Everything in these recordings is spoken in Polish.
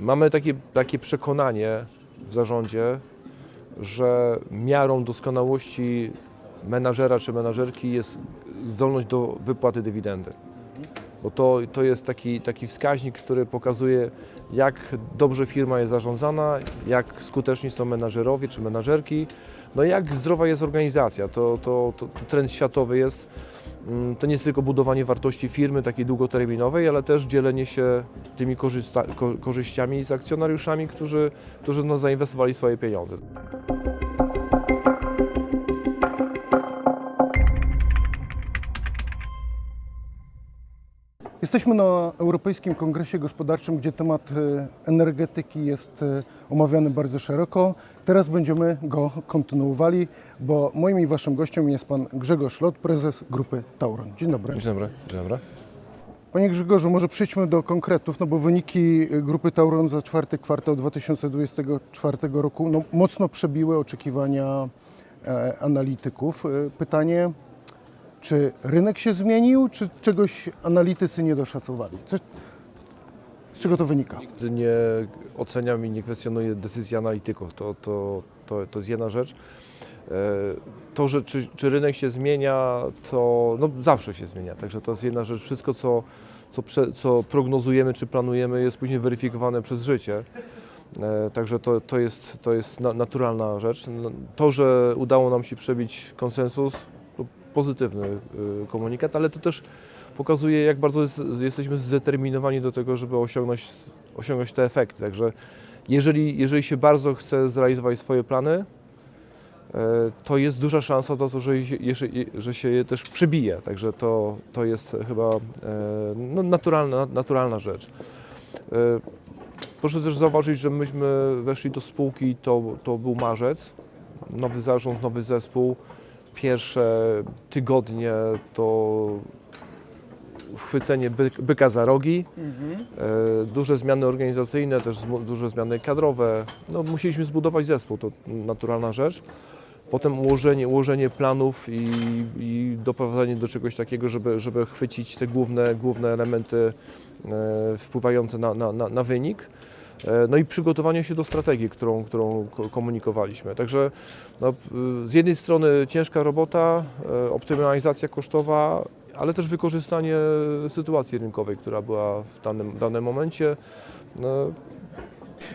Mamy takie, takie przekonanie w zarządzie, że miarą doskonałości menadżera czy menadżerki jest zdolność do wypłaty dywidendy. Bo to, to jest taki, taki wskaźnik, który pokazuje, jak dobrze firma jest zarządzana, jak skuteczni są menadżerowie czy menadżerki, no jak zdrowa jest organizacja. To, to, to, to trend światowy jest. Mm, To nie jest tylko budowanie wartości firmy takiej długoterminowej, ale też dzielenie się tymi korzyściami z akcjonariuszami, którzy, którzy no, zainwestowali swoje pieniądze. Jesteśmy na Europejskim Kongresie Gospodarczym, gdzie temat e, energetyki jest e, omawiany bardzo szeroko. Teraz będziemy go kontynuowali, bo moim i waszym gościem jest pan Grzegorz Lot, prezes grupy Tauron. Dzień dobry. Dzień dobry. Dzień dobry. Panie Grzegorzu, może przejdźmy do konkretów, no bo wyniki grupy Tauron za czwarty kwartał 2024 roku no, mocno przebiły oczekiwania e, analityków. E, Pytanie, czy rynek się zmienił, czy czegoś analitycy nie doszacowali? Co, z czego to wynika? Nigdy nie oceniam i nie kwestionuję decyzji analityków. To, to, to, to jest jedna rzecz. E, To, że czy, czy rynek się zmienia, to no, zawsze się zmienia. Także to jest jedna rzecz. Wszystko, co, co, prze, co prognozujemy czy planujemy, jest później weryfikowane przez życie. E, Także to, to jest, to jest na- naturalna rzecz. No, To, że udało nam się przebić konsensus, pozytywny y, komunikat, ale to też pokazuje, jak bardzo jest, jesteśmy zdeterminowani do tego, żeby osiągnąć, osiągnąć te efekty. Także jeżeli, jeżeli się bardzo chce zrealizować swoje plany, e, to jest duża szansa to, że, że, się je też przebije. Także to, to jest chyba e, no, naturalna, naturalna rzecz. Proszę też zauważyć, że myśmy weszli do spółki, to, to był marzec, nowy zarząd, nowy zespół. Pierwsze tygodnie to chwycenie by, byka za rogi, e, duże zmiany organizacyjne, też duże zmiany kadrowe. No, musieliśmy zbudować zespół, to naturalna rzecz. Potem ułożenie, ułożenie planów i, i doprowadzenie do czegoś takiego, żeby, żeby chwycić te główne, główne elementy e, wpływające na, na, na, na wynik. E, No i przygotowanie się do strategii, którą, którą ko- komunikowaliśmy. Także no, z jednej strony ciężka robota, e, optymalizacja kosztowa, ale też wykorzystanie sytuacji rynkowej, która była w danym, danym momencie. No,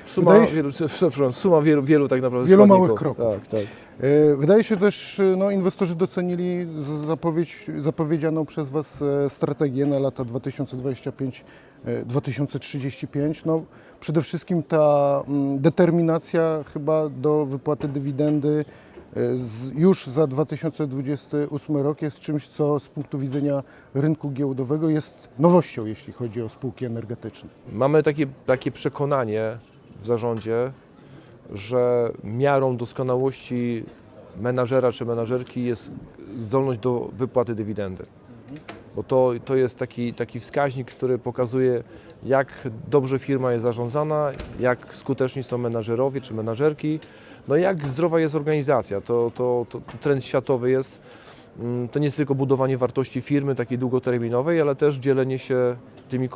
Suma, Wydaje się- wielu, przepraszam, suma wielu, wielu tak naprawdę Wielu składników. małych kroków. Tak, tak. E, Wydaje się też, e, no, inwestorzy docenili zapowiedź, zapowiedzianą przez Was e, strategię na lata 2025-2035. No, przede wszystkim ta mm, determinacja chyba do wypłaty dywidendy już za 2028 rok jest czymś, co z punktu widzenia rynku giełdowego jest nowością, jeśli chodzi o spółki energetyczne. Mamy takie, takie przekonanie w zarządzie, że miarą doskonałości menadżera czy menadżerki jest zdolność do wypłaty dywidendy. Bo to, to jest taki, taki wskaźnik, który pokazuje, jak dobrze firma jest zarządzana, jak skuteczni są menadżerowie czy menadżerki, no i jak zdrowa jest organizacja. To, to, to, to trend światowy jest. Mm, To nie jest tylko budowanie wartości firmy takiej długoterminowej, ale też dzielenie się tymi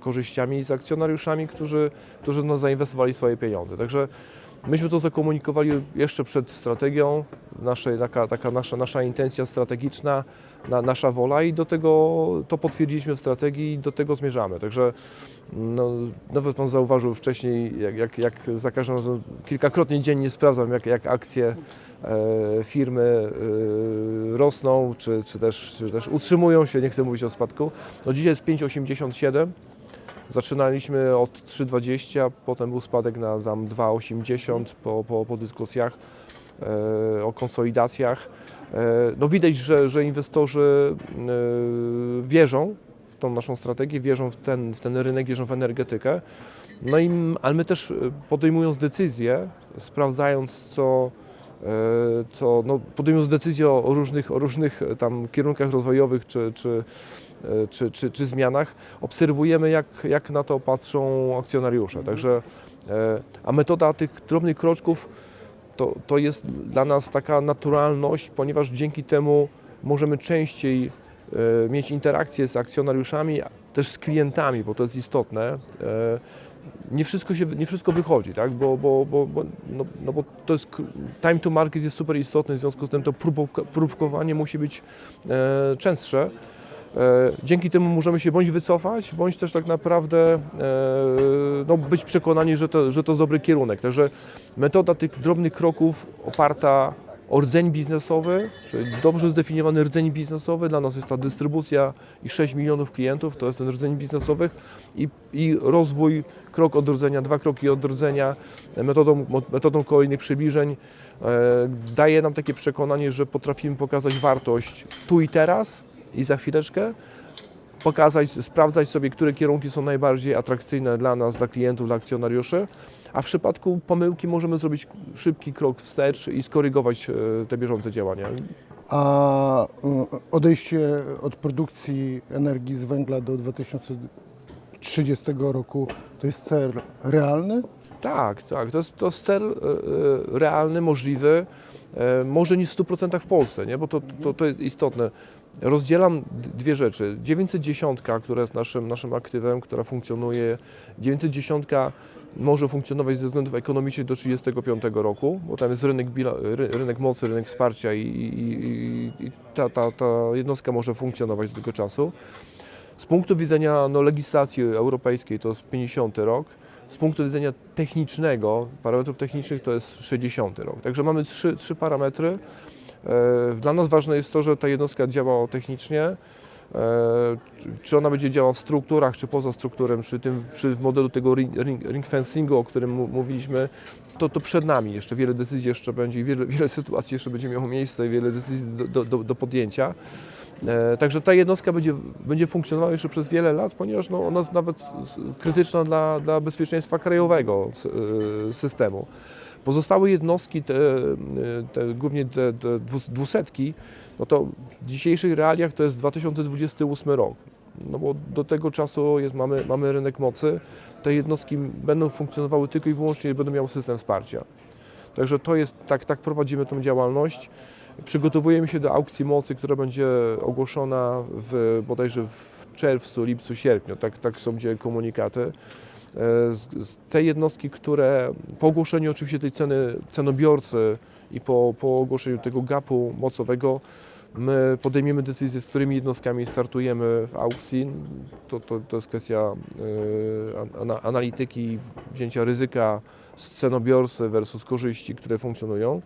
korzyściami z akcjonariuszami, którzy, którzy no, zainwestowali swoje pieniądze. Także myśmy to zakomunikowali jeszcze przed strategią, nasze, taka, taka nasza, nasza intencja strategiczna, na, nasza wola i do tego to potwierdziliśmy w strategii i do tego zmierzamy. Także no, nawet Pan zauważył wcześniej, jak, jak, jak za każdym razem kilkakrotnie dziennie sprawdzam, jak, jak akcje e, firmy e, rosną, czy, czy, też, czy też utrzymują się, nie chcę mówić o spadku. No dzisiaj jest 5,87. Zaczynaliśmy od 3,20, potem był spadek na tam 2,80 po, po, po dyskusjach e, o konsolidacjach. E, no widać, że, że inwestorzy e, wierzą w tą naszą strategię, wierzą w ten, w ten rynek, wierzą w energetykę. No i, ale my też podejmując decyzje, sprawdzając co, co no, podejmując decyzje o, różnych, o różnych tam kierunkach rozwojowych czy, czy, czy, czy, czy zmianach, obserwujemy jak, jak na to patrzą akcjonariusze. Także, e, a metoda tych drobnych kroczków to, to jest dla nas taka naturalność, ponieważ dzięki temu możemy częściej e, mieć interakcje z akcjonariuszami, też z klientami, bo to jest istotne. E, nie wszystko, się, nie wszystko wychodzi, tak? bo, bo, bo, bo, no, no bo to jest, time to market jest super istotny, w związku z tym to próbkowanie musi być e, częstsze. E, dzięki temu możemy się bądź wycofać, bądź też tak naprawdę e, no, być przekonani, że to, że to jest dobry kierunek. Także metoda tych drobnych kroków oparta o rdzeń biznesowy, czyli dobrze zdefiniowany rdzeń biznesowy, dla nas jest ta dystrybucja i 6 milionów klientów, to jest ten rdzeń biznesowy i, i rozwój krok od rdzenia, dwa kroki od rdzenia, metodą, metodą kolejnych przybliżeń e, daje nam takie przekonanie, że potrafimy pokazać wartość tu i teraz i za chwileczkę, pokazać, sprawdzać sobie, które kierunki są najbardziej atrakcyjne dla nas, dla klientów, dla akcjonariuszy, a w przypadku pomyłki możemy zrobić szybki krok wstecz i skorygować e, te bieżące działania. A y, odejście od produkcji energii z węgla do 2030 roku to jest cel realny? Tak, tak, to jest, to jest cel e, e, realny, możliwy, e, może nie w 100% w Polsce, nie? bo to, to, to jest istotne. Rozdzielam dwie rzeczy. 910, która jest naszym, naszym aktywem, która funkcjonuje, 910 może funkcjonować ze względów ekonomicznych do 1935 roku, bo tam jest rynek, rynek mocy, rynek wsparcia i, i, i ta, ta, ta jednostka może funkcjonować do tego czasu. Z punktu widzenia no, legislacji europejskiej to jest 50 rok, z punktu widzenia technicznego, parametrów technicznych to jest 60 rok. Także mamy trzy, trzy parametry. E, Dla nas ważne jest to, że ta jednostka działa technicznie. E, czy- ona będzie działała w strukturach, czy poza strukturem, czy, czy w modelu tego ring, ring, fencingu, o którym mówiliśmy, to, to przed nami. Jeszcze wiele decyzji jeszcze będzie wiele, wiele sytuacji jeszcze będzie miało miejsce wiele decyzji do, do, do, podjęcia. E, Także ta jednostka będzie, będzie funkcjonowała jeszcze przez wiele lat, ponieważ no, ona jest nawet krytyczna dla, dla bezpieczeństwa krajowego systemu. Pozostałe jednostki, te, e, te, głównie te, te dwus- dwusetki, no to w dzisiejszych realiach to jest 2028 rok. No bo do tego czasu jest, mamy, mamy rynek mocy, te jednostki będą funkcjonowały tylko i wyłącznie, będą miały system wsparcia. Także to jest, tak, tak prowadzimy tą działalność. Przygotowujemy się do aukcji mocy, która będzie ogłoszona w, bodajże w czerwcu, lipcu, sierpniu. Tak, tak są gdzie komunikaty. E, Z, z te jednostki, które po ogłoszeniu oczywiście tej ceny cenobiorcy i po, po ogłoszeniu tego gapu mocowego my podejmiemy decyzję, z którymi jednostkami startujemy w aukcji. To, to, to jest kwestia ana- analityki, wzięcia ryzyka z cenobiorcy versus korzyści, które funkcjonują.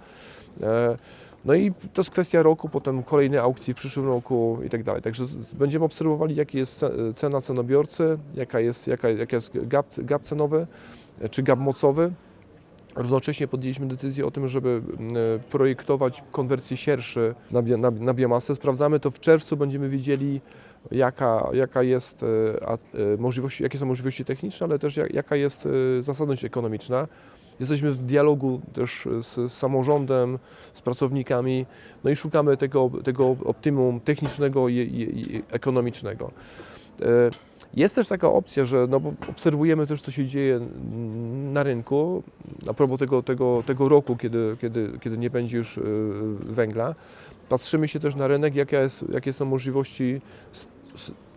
E, No i to jest kwestia roku, potem kolejne aukcje w przyszłym roku i tak dalej. Także będziemy obserwowali, jaki jest ce- cena cenobiorcy, jaka jest, jaka, jaka jest gap, gap cenowy e, czy gap mocowy. Równocześnie podjęliśmy decyzję o tym, żeby m, e, projektować konwersję sierszy na, na, na biomasę. Sprawdzamy to w czerwcu, będziemy wiedzieli, jaka, jaka jest, e, a, możliwości, jakie są możliwości techniczne, ale też jak, jaka jest zasadność ekonomiczna. Jesteśmy w dialogu też z, samorządem, z pracownikami, no i szukamy tego, tego optymum technicznego i, i, i ekonomicznego. E, Jest też taka opcja, że no obserwujemy też, co się dzieje na rynku, a propos tego, tego, tego roku, kiedy, kiedy, kiedy nie będzie już e, węgla. Patrzymy się też na rynek, jest, jakie są możliwości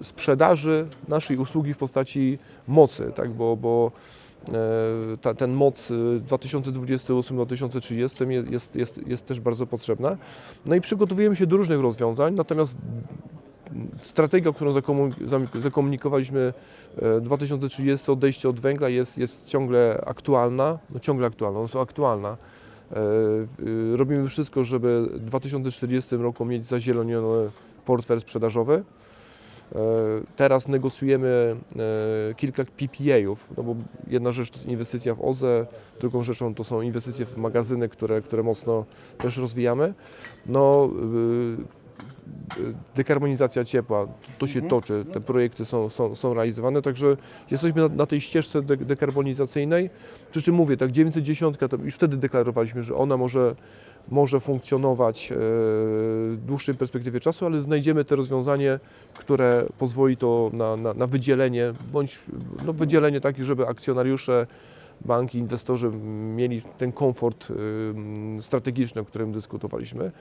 sprzedaży naszej usługi w postaci mocy, tak? bo, bo ta, ten moc y, 2028-2030 je- jest, jest, jest też bardzo potrzebna. No i przygotowujemy się do różnych rozwiązań, natomiast strategia, którą zakomunikowaliśmy e, 2030, odejście od węgla jest, jest ciągle aktualna, no ciągle aktualna, ona jest aktualna. E, y, Robimy wszystko, żeby w 2040 roku mieć zazieloniony portfel sprzedażowy. E, Teraz negocjujemy e, kilka PPA-ów, no bo jedna rzecz to jest inwestycja w OZE, drugą rzeczą to są inwestycje w magazyny, które, które mocno też rozwijamy. No, y, dekarbonizacja ciepła, to się toczy, te projekty są, są, są realizowane, także jesteśmy na, na tej ścieżce de, dekarbonizacyjnej. Przy czym mówię, tak 910, to już wtedy deklarowaliśmy, że ona może, może funkcjonować e, w dłuższej perspektywie czasu, ale znajdziemy te rozwiązanie, które pozwoli to na, na, na wydzielenie, bądź no, wydzielenie takie, żeby akcjonariusze, banki, inwestorzy mieli ten komfort y, strategiczny, o którym dyskutowaliśmy.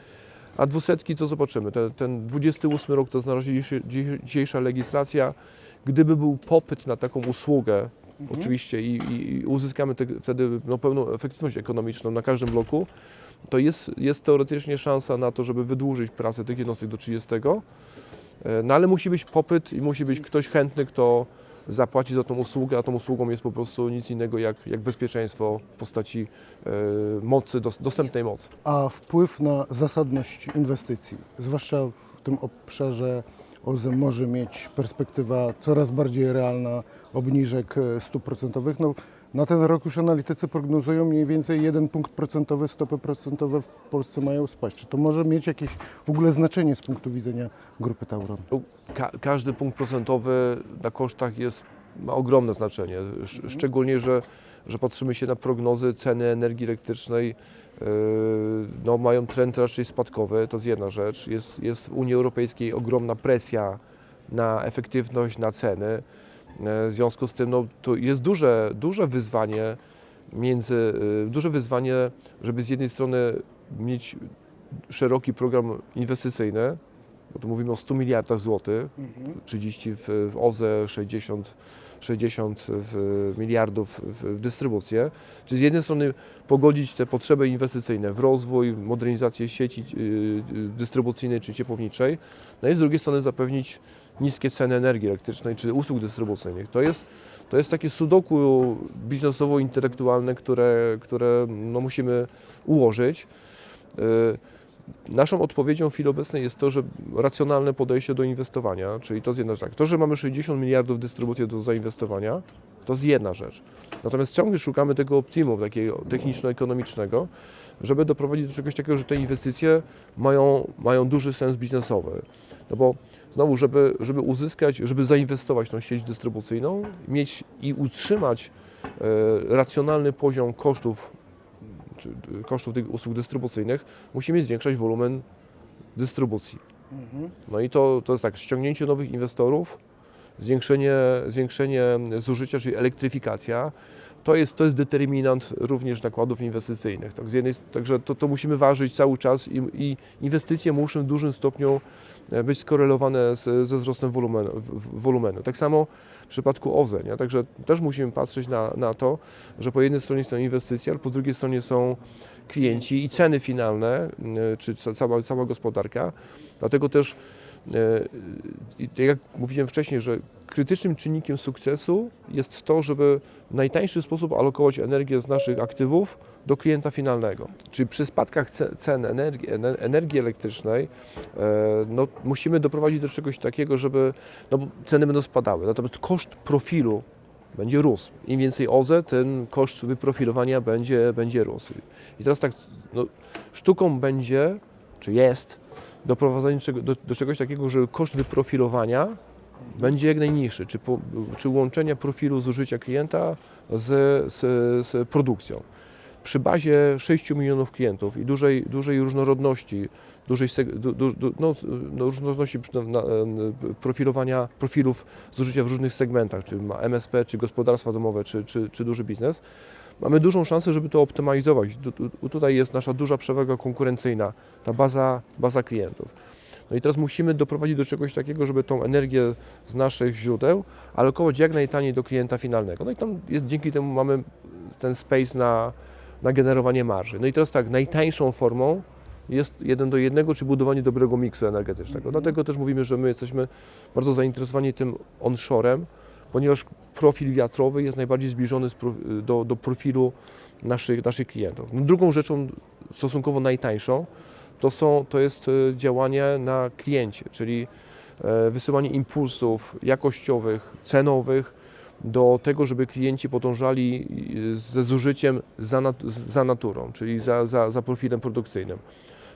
A dwusetki co zobaczymy? Ten, ten 28 rok to jest na razie dzisiejsza legislacja. Gdyby był popyt na taką usługę oczywiście i, i, i uzyskamy te, wtedy no, pełną efektywność ekonomiczną na każdym bloku, to jest, jest teoretycznie szansa na to, żeby wydłużyć pracę tych jednostek do 30. E, No ale musi być popyt i musi być ktoś chętny, kto zapłaci za tą usługę, a tą usługą jest po prostu nic innego jak, jak bezpieczeństwo w postaci e, mocy, dos, dostępnej mocy. A wpływ na zasadność inwestycji, zwłaszcza w tym obszarze OZE może mieć perspektywa coraz bardziej realna obniżek e, stóp procentowych. No, na ten rok już analitycy prognozują mniej więcej 1 punkt procentowy, stopy procentowe w Polsce mają spaść. Czy to może mieć jakieś w ogóle znaczenie z punktu widzenia grupy Tauron? Ka każdy punkt procentowy na kosztach jest, ma ogromne znaczenie, Sz szczególnie, że, że patrzymy się na prognozy ceny energii elektrycznej, yy, no, mają trend raczej spadkowy, to jest jedna rzecz. Jest, jest w Unii Europejskiej ogromna presja na efektywność, na ceny. E, W związku z tym no, to jest duże, duże wyzwanie między, y, duże wyzwanie, żeby z jednej strony mieć szeroki program inwestycyjny, bo tu mówimy o 100 miliardach złotych, 30 w, w OZE, 60, 60 w miliardów w, w dystrybucję. Czyli z jednej strony pogodzić te potrzeby inwestycyjne w rozwój, modernizację sieci y, y, dystrybucyjnej czy ciepłowniczej, no i z drugiej strony zapewnić niskie ceny energii elektrycznej czy usług dystrybucyjnych. To jest, to jest takie sudoku biznesowo-intelektualne, które, które no, musimy ułożyć. Naszą odpowiedzią w chwili obecnej jest to, że racjonalne podejście do inwestowania, czyli to jest jedna rzecz. Tak, To, że mamy 60 miliardów dystrybucji do zainwestowania, to jest jedna rzecz. Natomiast ciągle szukamy tego optimum takiego techniczno-ekonomicznego, żeby doprowadzić do czegoś takiego, że te inwestycje mają, mają duży sens biznesowy. No bo znowu, żeby, żeby uzyskać, żeby zainwestować w tą sieć dystrybucyjną, mieć i utrzymać e, racjonalny poziom kosztów czy kosztów tych usług dystrybucyjnych, musimy zwiększać wolumen dystrybucji. No i to, to jest tak, ściągnięcie nowych inwestorów, zwiększenie, zwiększenie zużycia, czyli elektryfikacja, to jest, to jest determinant również nakładów inwestycyjnych. Tak, z jednej, także to, to musimy ważyć cały czas i, i inwestycje muszą w dużym stopniu e, być skorelowane z, ze wzrostem wolumenu, wolumenu. Tak samo w przypadku OZE. Nie? Także też musimy patrzeć na, na to, że po jednej stronie są inwestycje, ale po drugiej stronie są klienci i ceny finalne, y, czy ca- cała, cała gospodarka. Dlatego też, i tak jak mówiłem wcześniej, że krytycznym czynnikiem sukcesu jest to, żeby w najtańszy sposób alokować energię z naszych aktywów do klienta finalnego. Czyli przy spadkach ce- cen energii, ener- energii elektrycznej e, no, musimy doprowadzić do czegoś takiego, żeby no, ceny będą spadały, natomiast koszt profilu będzie rósł. Im więcej OZE, tym koszt wyprofilowania będzie, będzie rósł. I teraz tak, no, sztuką będzie, czy jest, doprowadzenie do, do czegoś takiego, że koszt wyprofilowania będzie jak najniższy, czy, po, czy łączenia profilu zużycia klienta z, z, z produkcją. Przy bazie 6 milionów klientów i dużej, dużej różnorodności, dużej du, du, no, no, różnorodności profilowania profilów zużycia w różnych segmentach, czy MSP, czy gospodarstwa domowe, czy, czy, czy duży biznes, mamy dużą szansę, żeby to optymalizować. Tu- tu- Tutaj jest nasza duża przewaga konkurencyjna, ta baza, baza klientów. No i teraz musimy doprowadzić do czegoś takiego, żeby tą energię z naszych źródeł alokować jak najtaniej do klienta finalnego. No i tam jest, dzięki temu mamy ten space na, na generowanie marży. No i teraz tak, najtańszą formą jest jeden do jednego, czy budowanie dobrego miksu energetycznego. Dlatego też mówimy, że my jesteśmy bardzo zainteresowani tym onshorem, ponieważ profil wiatrowy jest najbardziej zbliżony do, do profilu naszych, naszych klientów. No drugą rzeczą, stosunkowo najtańszą, to, są, to jest e, działanie na kliencie, czyli e, wysyłanie impulsów jakościowych, cenowych do tego, żeby klienci podążali e, ze zużyciem za, nat- za naturą, czyli za, za, za profilem produkcyjnym.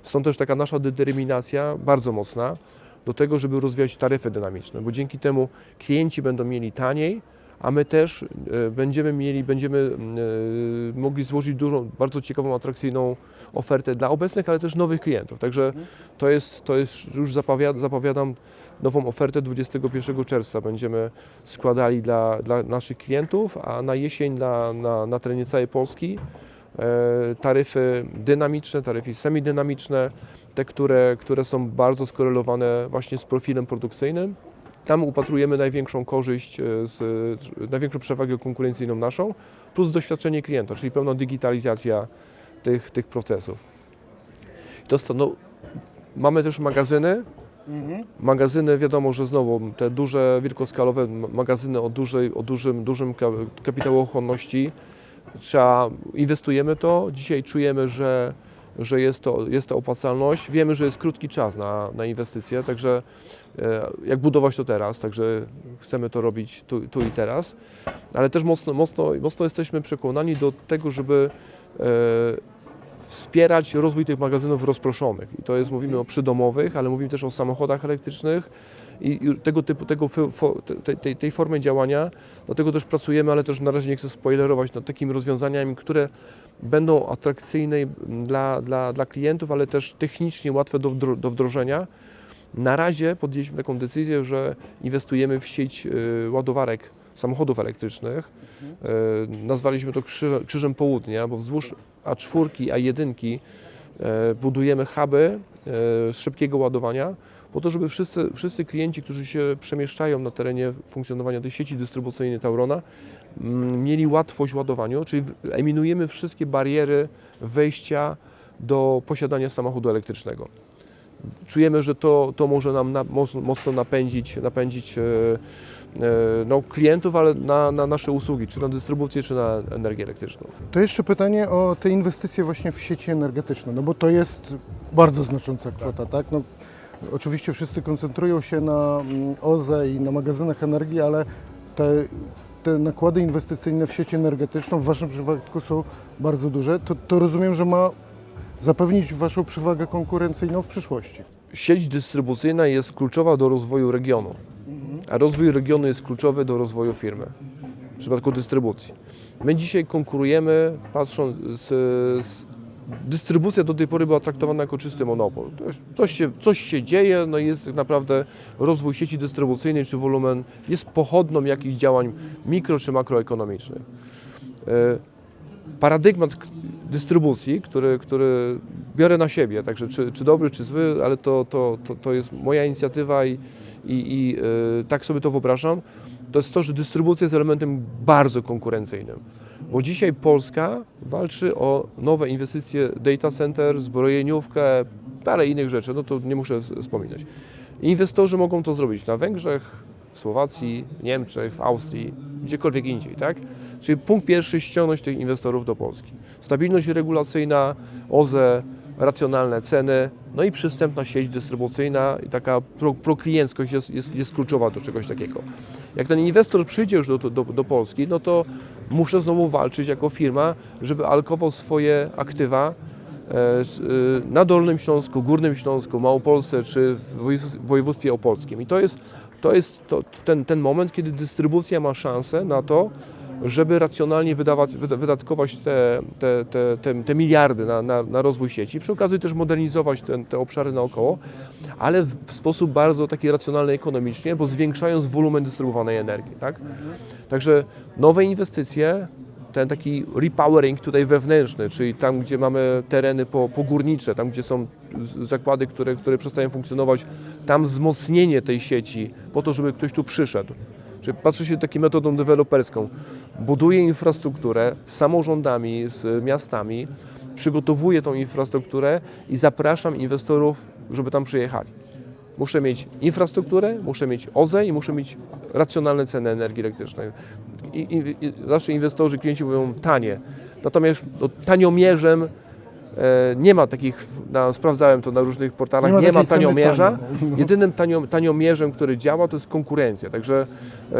Stąd też taka nasza determinacja bardzo mocna do tego, żeby rozwijać taryfy dynamiczne, bo dzięki temu klienci będą mieli taniej, a my też e, będziemy mieli, będziemy e, mogli złożyć dużą, bardzo ciekawą, atrakcyjną ofertę dla obecnych, ale też nowych klientów. Także to jest, to jest już zapowiadam, zapowiadam nową ofertę 21 czerwca będziemy składali dla, dla naszych klientów, a na jesień na, na, na terenie całej Polski taryfy dynamiczne, taryfy semidynamiczne, te, które, które są bardzo skorelowane właśnie z profilem produkcyjnym. Tam upatrujemy największą korzyść, e, z, największą przewagę konkurencyjną naszą, plus doświadczenie klienta, czyli pełna digitalizacja tych, tych procesów. To jest to, no, mamy też magazyny, Magazyny, wiadomo, że znowu te duże, wielkoskalowe magazyny o, dużej, o dużym, dużym ka- kapitałochłonności, trzeba, inwestujemy to, dzisiaj czujemy, że, że jest, to, jest to opłacalność, wiemy, że jest krótki czas na, na inwestycje, także e, jak budować to teraz, także chcemy to robić tu, tu i teraz, ale też mocno, mocno, mocno jesteśmy przekonani do tego, żeby e, wspierać rozwój tych magazynów rozproszonych. I to jest, mówimy o przydomowych, ale mówimy też o samochodach elektrycznych i, tego typu, tego, fo- fo- te- tej, tej formy działania. Dlatego też pracujemy, ale też na razie nie chcę spoilerować nad takimi rozwiązaniami, które będą atrakcyjne dla, dla, dla klientów, ale też technicznie łatwe do, do wdrożenia. Na razie podjęliśmy taką decyzję, że inwestujemy w sieć y, ładowarek samochodów elektrycznych. Y, Nazwaliśmy to krzyżem, południa, bo wzdłuż A4, A1 e, budujemy huby e, szybkiego ładowania, po to, żeby wszyscy, wszyscy klienci, którzy się przemieszczają na terenie funkcjonowania tej sieci dystrybucyjnej Taurona, mm, mieli łatwość w ładowaniu, czyli eliminujemy wszystkie bariery wejścia do posiadania samochodu elektrycznego. Czujemy, że to, to może nam na, mocno, napędzić, napędzić e, e, no, klientów, ale na, na nasze usługi, czy na dystrybucję, czy na energię elektryczną. To jeszcze pytanie o te inwestycje właśnie w sieci energetyczne, no bo to jest bardzo znacząca kwota, tak? No, oczywiście wszyscy koncentrują się na mm, OZE i na magazynach energii, ale te, te nakłady inwestycyjne w sieć energetyczną w Waszym przypadku są bardzo duże. To, to rozumiem, że ma zapewnić Waszą przewagę konkurencyjną w przyszłości. Sieć dystrybucyjna jest kluczowa do rozwoju regionu, a rozwój regionu jest kluczowy do rozwoju firmy w przypadku dystrybucji. My dzisiaj konkurujemy, patrząc, z, z dystrybucja do tej pory była traktowana jako czysty monopol. Coś się, coś się dzieje, no jest tak naprawdę rozwój sieci dystrybucyjnej czy wolumen jest pochodną jakichś działań mikro czy makroekonomicznych. Paradygmat dystrybucji, który, który biorę na siebie, także czy, czy dobry, czy zły, ale to, to, to, to jest moja inicjatywa i, i, i y, tak sobie to wyobrażam, to jest to, że dystrybucja jest elementem bardzo konkurencyjnym. Bo dzisiaj Polska walczy o nowe inwestycje data center, zbrojeniówkę, parę innych rzeczy, no to nie muszę wspominać. Inwestorzy mogą to zrobić na Węgrzech, w Słowacji, Niemczech, w Austrii, gdziekolwiek indziej, tak? Czyli punkt pierwszy, ściągnąć tych inwestorów do Polski. Stabilność regulacyjna, OZE, racjonalne ceny, no i przystępna sieć dystrybucyjna i taka pro, proklienckość jest, jest, jest kluczowa do czegoś takiego. Jak ten inwestor przyjdzie już do, do, do Polski, no to muszę znowu walczyć jako firma, żeby alkował swoje aktywa e, y, na Dolnym Śląsku, Górnym Śląsku, Małopolsce czy w województw- województwie opolskim. I to jest, to jest to, ten, ten moment, kiedy dystrybucja ma szansę na to, żeby racjonalnie wydawać, wyda- wydatkować te, te, te, te, miliardy na, na, na rozwój sieci, przy okazji też modernizować ten, te obszary naokoło, ale w sposób bardzo taki racjonalny ekonomicznie, bo zwiększając wolumen dystrybuowanej energii. Tak? Także nowe inwestycje, ten taki repowering tutaj wewnętrzny, czyli tam, gdzie mamy tereny po, pogórnicze, tam, gdzie są zakłady, które, które przestają funkcjonować, tam wzmocnienie tej sieci po to, żeby ktoś tu przyszedł. Czyli patrzy się taką metodą deweloperską. Buduje infrastrukturę z samorządami, z miastami, przygotowuje tą infrastrukturę i zapraszam inwestorów, żeby tam przyjechali. Muszę mieć infrastrukturę, muszę mieć OZE i muszę mieć racjonalne ceny energii elektrycznej. I, i, zawsze inwestorzy, klienci mówią tanie. Natomiast no, taniomierzem e, nie ma takich, na, sprawdzałem to na różnych portalach, Nie ma nie ma, taniomierza. taniej, no. Jedynym tanio, taniomierzem, który działa, to jest konkurencja. Także e,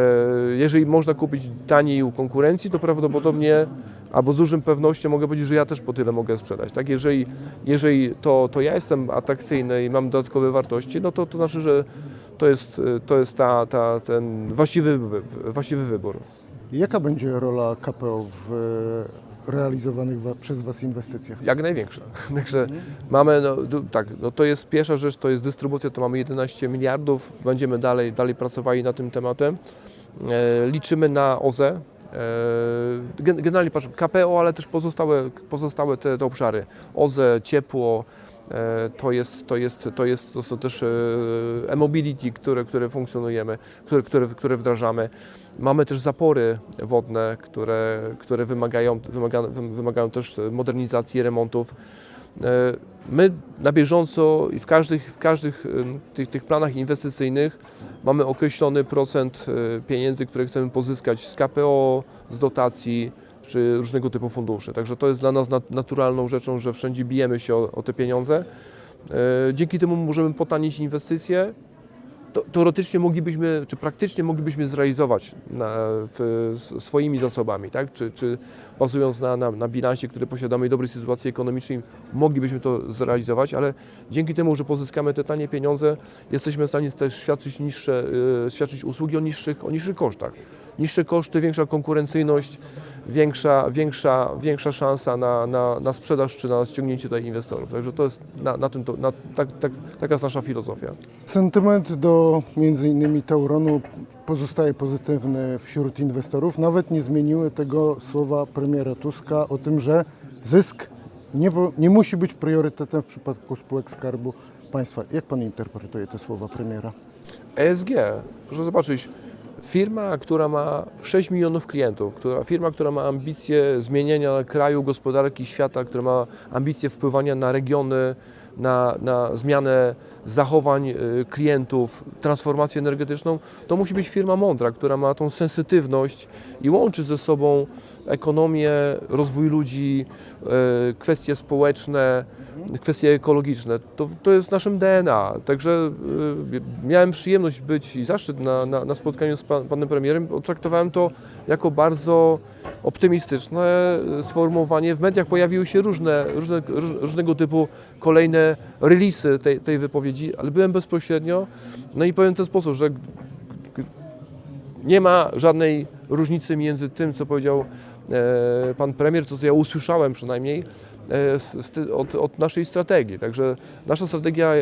jeżeli można kupić taniej u konkurencji, to prawdopodobnie albo z dużą pewnością mogę powiedzieć, że ja też po tyle mogę sprzedać. Tak? Jeżeli, jeżeli to, to ja jestem atrakcyjny i mam dodatkowe wartości, no to, to znaczy, że to jest, to jest ta, ta, ten właściwy, wy- właściwy wybór. Jaka będzie rola KPO w e, realizowanych wa- przez Was inwestycjach? Jak największa. Także mamy, no, tak, no to jest pierwsza rzecz, to jest dystrybucja, to mamy 11 miliardów, będziemy dalej, dalej pracowali nad tym tematem. E, liczymy na OZE, E, gen- Generalnie patrz, KPO, ale też pozostałe, pozostałe te, te obszary. OZE, ciepło, to jest, to jest, to jest to są też e, e-mobility, które, które funkcjonujemy, które, które, które wdrażamy. Mamy też zapory wodne, które, które wymagają, wymaga, wymagają też modernizacji, remontów. E, My na bieżąco i w każdych, w każdych tych, tych planach inwestycyjnych mamy określony procent e, pieniędzy, które chcemy pozyskać z KPO, z dotacji czy różnego typu funduszy. Także to jest dla nas nat- naturalną rzeczą, że wszędzie bijemy się o, o te pieniądze. E, Dzięki temu możemy potanić inwestycje. Teoretycznie moglibyśmy, czy praktycznie moglibyśmy zrealizować na, w, swoimi zasobami, tak? czy, czy bazując na, na, na bilansie, który posiadamy i dobrej sytuacji ekonomicznej, moglibyśmy to zrealizować, ale dzięki temu, że pozyskamy te tanie pieniądze, jesteśmy w stanie też świadczyć, niższe, y, świadczyć usługi o niższych, o niższych kosztach. Niższe koszty, większa konkurencyjność, większa, większa, większa szansa na, na, na sprzedaż czy na ściągnięcie tutaj inwestorów. Także to jest na, na tym, to, na, tak, tak, taka jest nasza filozofia. Sentyment do między innymi Tauronu pozostaje pozytywny wśród inwestorów. Nawet nie zmieniły tego słowa premiera Tuska o tym, że zysk nie, nie musi być priorytetem w przypadku spółek Skarbu Państwa. Jak pan interpretuje te słowa premiera? ESG, proszę zobaczyć, firma, która ma 6 milionów klientów, która, firma, która ma ambicje zmieniania kraju, gospodarki, świata, która ma ambicje wpływania na regiony, na, na zmianę zachowań y, klientów, transformację energetyczną, to musi być firma mądra, która ma tą sensytywność i łączy ze sobą ekonomię, rozwój ludzi, y, kwestie społeczne, kwestie ekologiczne. To, to jest naszym DNA. Także y, miałem przyjemność być i zaszczyt na, na, na spotkaniu z pan, panem premierem. Traktowałem to jako bardzo optymistyczne sformułowanie. W mediach pojawiły się różne, różne, róż, różnego typu kolejne releasy tej, tej wypowiedzi, ale byłem bezpośrednio. No i powiem w ten sposób, że nie ma żadnej różnicy między tym, co powiedział e, pan premier, co ja usłyszałem przynajmniej, e, od, od naszej strategii. Także nasza strategia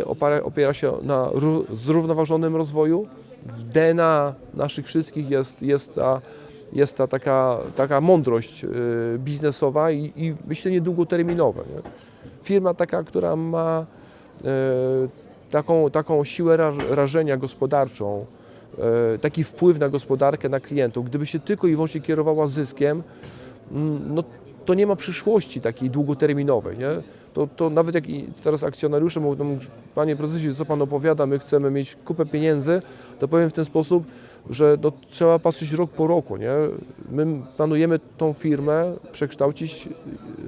opiera, się na ró- zrównoważonym rozwoju. W DNA naszych wszystkich jest, jest ta, jest ta taka, taka mądrość e, biznesowa i, i myślenie długoterminowe. Nie? Firma taka, która ma e, taką, taką siłę ra- rażenia gospodarczą, e, taki wpływ na gospodarkę, na klientów, gdyby się tylko i wyłącznie kierowała zyskiem, mm, no to nie ma przyszłości takiej długoterminowej. Nie? To, to nawet jak teraz akcjonariusze mówią, no, panie prezesie, co pan opowiada, my chcemy mieć kupę pieniędzy, to powiem w ten sposób, że no, trzeba patrzeć rok po roku. Nie? My planujemy tą firmę przekształcić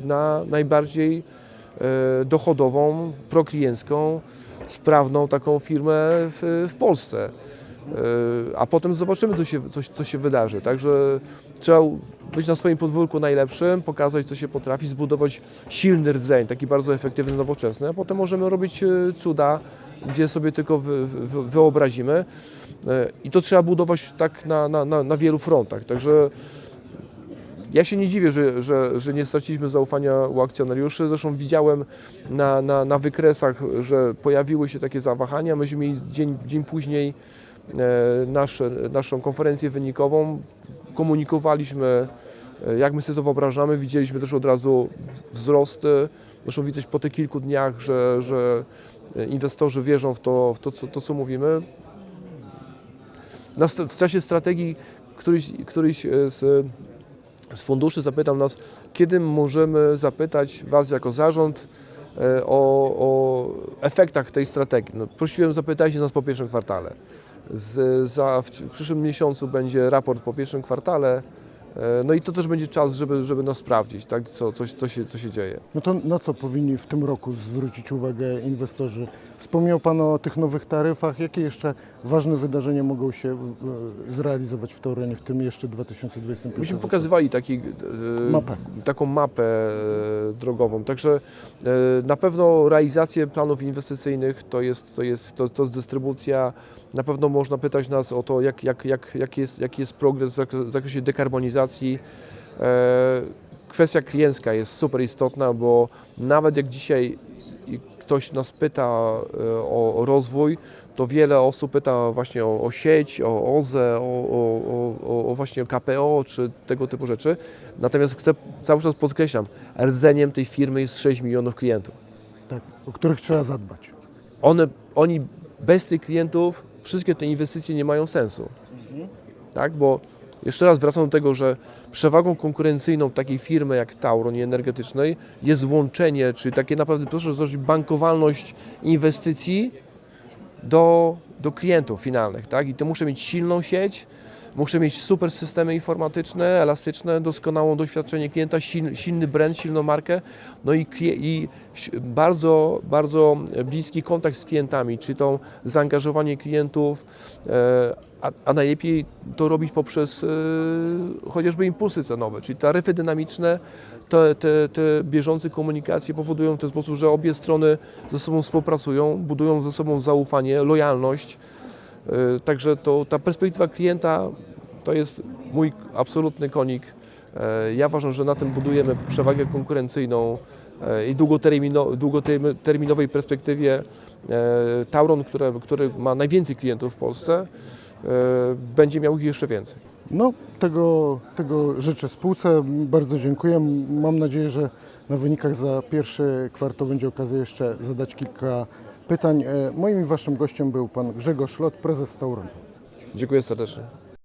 na najbardziej e, dochodową, prokliencką, sprawną taką firmę w, w Polsce. E, A potem zobaczymy, co się, co, co się wydarzy. Także trzeba być na swoim podwórku najlepszym, pokazać, co się potrafi, zbudować silny rdzeń, taki bardzo efektywny, nowoczesny, a potem możemy robić e, cuda, gdzie sobie tylko wy, wy, wyobrazimy. E, I to trzeba budować tak na, na, na, na wielu frontach. Także ja się nie dziwię, że, że, że nie straciliśmy zaufania u akcjonariuszy. Zresztą widziałem na, na, na wykresach, że pojawiły się takie zawahania. Myśmy mieli dzień, dzień później nasze, naszą konferencję wynikową. Komunikowaliśmy, e, jak my sobie to wyobrażamy. Widzieliśmy też od razu wzrosty. Zresztą widać po tych kilku dniach, że, że inwestorzy wierzą w to, w to, co, to co mówimy. W czasie strategii któryś, któryś e, z z funduszy zapytał nas, kiedy możemy zapytać Was jako zarząd e, o, o efektach tej strategii. No, prosiłem, zapytajcie nas po pierwszym kwartale. Z, za, w, w przyszłym miesiącu będzie raport po pierwszym kwartale. E, No i to też będzie czas, żeby, żeby nas sprawdzić, tak, co, coś, co, się, co się dzieje. No to na co powinni w tym roku zwrócić uwagę inwestorzy? Wspomniał Pan o tych nowych taryfach. Jakie jeszcze ważne wydarzenia mogą się e, zrealizować w Tauronie w tym jeszcze 2025 Myśmy pokazywali taki, e, Mapę. taką mapę drogową, także na pewno realizację planów inwestycyjnych to jest, to jest, to, to jest dystrybucja. Na pewno można pytać nas o to, jak, jak, jak, jaki, jest, jaki jest progres w zakresie dekarbonizacji. E, Kwestia kliencka jest super istotna, bo nawet jak dzisiaj ktoś nas pyta e, o, rozwój, to wiele osób pyta właśnie o, o sieć, o OZE, o, o, o, o właśnie KPO czy tego typu rzeczy. Natomiast chcę cały czas podkreślam, rdzeniem tej firmy jest 6 milionów klientów. Tak, o których trzeba zadbać. One, oni bez tych klientów wszystkie te inwestycje nie mają sensu. Tak, bo jeszcze raz wracam do tego, że przewagą konkurencyjną takiej firmy jak Tauron i energetycznej jest łączenie, czy takie naprawdę proszę zobaczyć bankowalność inwestycji do, do klientów finalnych, tak? I to muszę mieć silną sieć, muszę mieć super systemy informatyczne, elastyczne, doskonałe doświadczenie klienta, silny, silny brand, silną markę, no i, i bardzo, bardzo bliski kontakt z klientami, czy to zaangażowanie klientów, e, a, a najlepiej to robić poprzez e, chociażby impulsy cenowe, czyli taryfy dynamiczne, te, te, te bieżące komunikacje powodują w ten sposób, że obie strony ze sobą współpracują, budują ze sobą zaufanie, lojalność. E, Także to, ta perspektywa klienta to jest mój absolutny konik. E, Ja uważam, że na tym budujemy przewagę konkurencyjną i długotermino, długoterminowej perspektywie Tauron, który ma najwięcej klientów w Polsce, będzie miał ich jeszcze więcej. No, tego, tego życzę spółce. Bardzo dziękuję. Mam nadzieję, że na wynikach za pierwszy kwartał będzie okazja jeszcze zadać kilka pytań. E, Moim i waszym gościem był pan Grzegorz Lot, prezes Tauron. Dziękuję serdecznie.